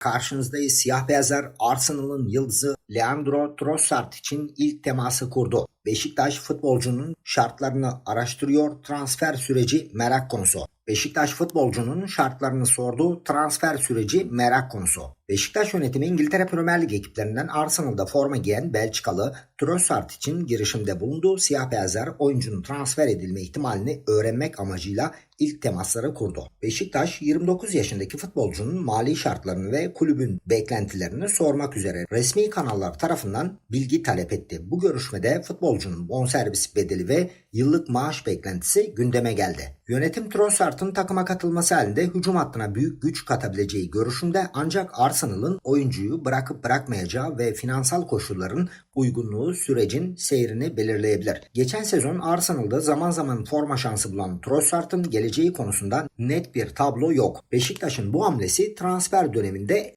Karşınızdayız. Siyah beyazlar Arsenal'ın yıldızı Leandro Trossard için ilk teması kurdu. Beşiktaş futbolcunun şartlarını araştırıyor, transfer süreci merak konusu. Beşiktaş futbolcunun şartlarını sordu, transfer süreci merak konusu. Beşiktaş yönetimi İngiltere Premier Lig ekiplerinden Arsenal'da forma giyen Belçikalı Trossard için girişimde bulundu. Siyah beyazlar oyuncunun transfer edilme ihtimalini öğrenmek amacıyla ilk temasları kurdu. Beşiktaş 29 yaşındaki futbolcunun mali şartlarını ve kulübün beklentilerini sormak üzere resmi kanallar tarafından bilgi talep etti. Bu görüşmede futbolcunun bonservis bedeli ve yıllık maaş beklentisi gündeme geldi. Yönetim Trossard'ın takıma katılması halinde hücum hattına büyük güç katabileceği görüşünde ancak Arsenal'ın oyuncuyu bırakıp bırakmayacağı ve finansal koşulların uygunluğu sürecin seyrini belirleyebilir. Geçen sezon Arsenal'da zaman zaman forma şansı bulan Trossard'ın geleceği konusunda net bir tablo yok. Beşiktaş'ın bu hamlesi transfer döneminde